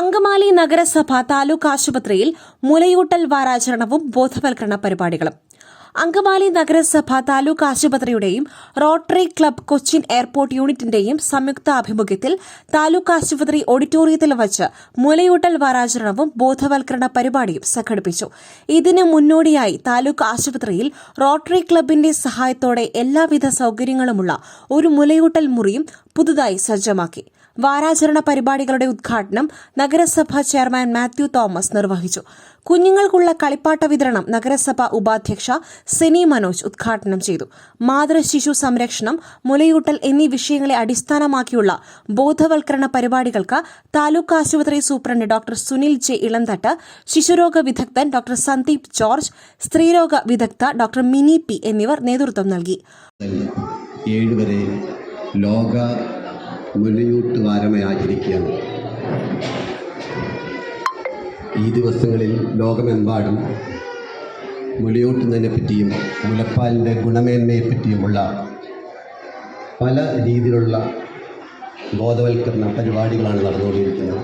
Angamaly നഗരസഭ താലൂക്ക് ആശുപത്രിയിൽ മുലയൂട്ടൽ വാരാചരണവും ബോധവൽക്കരണ പരിപാടികളും. അങ്കമാലി നഗരസഭ താലൂക്ക് ആശുപത്രിയുടെയും റോട്ടറി ക്ലബ് കൊച്ചിൻ എയർപോർട്ട് യൂണിറ്റിന്റെയും സംയുക്ത ആഭിമുഖ്യത്തിൽ താലൂക്ക് ആശുപത്രി ഓഡിറ്റോറിയത്തിൽ വച്ച് മുലയൂട്ടൽ വാരാചരണവും ബോധവൽക്കരണ പരിപാടിയും സംഘടിപ്പിച്ചു. ഇതിന് മുന്നോടിയായി താലൂക്ക് ആശുപത്രിയിൽ റോട്ടറി ക്ലബിന്റെ സഹായത്തോടെ എല്ലാവിധ സൌകര്യങ്ങളുമുള്ള ഒരു മുലയൂട്ടൽ മുറിയും പുതുതായി സജ്ജമാക്കി. വാരാചരണ പരിപാടികളുടെ ഉദ്ഘാടനം നഗരസഭ ചെയർമാൻ മാത്യു തോമസ് നിർവഹിച്ചു. കുഞ്ഞുങ്ങൾക്കുള്ള കളിപ്പാട്ട വിതരണം നഗരസഭ ഉപാധ്യക്ഷ സിനി മനോജ് ഉദ്ഘാടനം ചെയ്തു. മാതൃശിശു സംരക്ഷണം മുലയൂട്ടൽ എന്നീ വിഷയങ്ങളെ അടിസ്ഥാനമാക്കിയുള്ള ബോധവൽക്കരണ പരിപാടികൾക്ക് താലൂക്ക് ആശുപത്രി superintendent doctor Sunil J. Elanthattu ശിശുരോഗ വിദഗ്ധൻ ഡോക്ടർ സന്ദീപ് ജോർജ് സ്ത്രീരോഗ വിദഗ്ധ ഡോക്ടർ മിനി പി എന്നിവർ നേതൃത്വം നൽകി. ലോക മുലയൂട്ട് വാരമായി ആചരിക്കുകയാണ്. ഈ ദിവസങ്ങളിൽ ലോകമെമ്പാടും മുലയൂട്ടുന്നതിനെ പറ്റിയും മുലപ്പാലിന്റെ ഗുണമേന്മയെ പറ്റിയുമുള്ള പല രീതിയിലുള്ള ബോധവൽക്കരണ പരിപാടികളാണ് നടന്നുകൊണ്ടിരിക്കുന്നത്.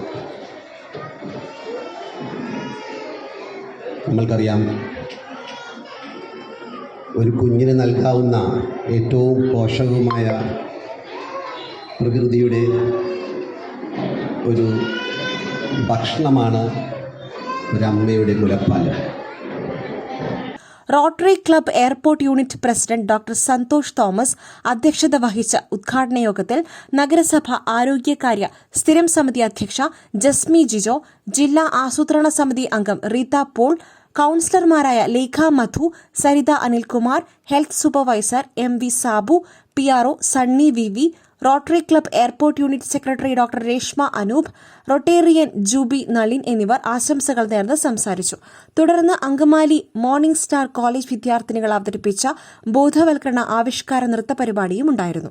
നമ്മൾക്കറിയാം ഒരു കുഞ്ഞിന് നൽകാവുന്ന ഏറ്റവും പോഷകവുമായ പ്രകൃതിയുടെ ഒരു ഭക്ഷണമാണ് ഒരമ്മയുടെ മുലപ്പാൽ Rotary club airport unit president doctor Santhosh Thomas അധ്യക്ഷത വഹിച്ച ഉദ്ഘാടന യോഗത്തിൽ നഗരസഭ ആരോഗ്യകാര്യ സ്ഥിരം സമിതി അധ്യക്ഷ ജസ്മി ജിജോ ജില്ലാ ആസൂത്രണ സമിതി അംഗം Reetha Paul കൌൺസിലർമാരായ Lekha Madhu Saritha Anilkumar health supervisor M V Sabu P R O Sunny V V Rotary club airport unit secretary doctor Reshma Anoop Rotarian Jubi Nalin എന്നിവർ ആശംസകൾ നേർന്ന് സംസാരിച്ചു. തുടർന്ന് അങ്കമാലി മോർണിംഗ് സ്റ്റാർ കോളേജ് വിദ്യാർത്ഥിനികൾ അവതരിപ്പിച്ച ബോധവൽക്കരണ ആവിഷ്കാര നൃത്ത പരിപാടിയും ഉണ്ടായിരുന്നു.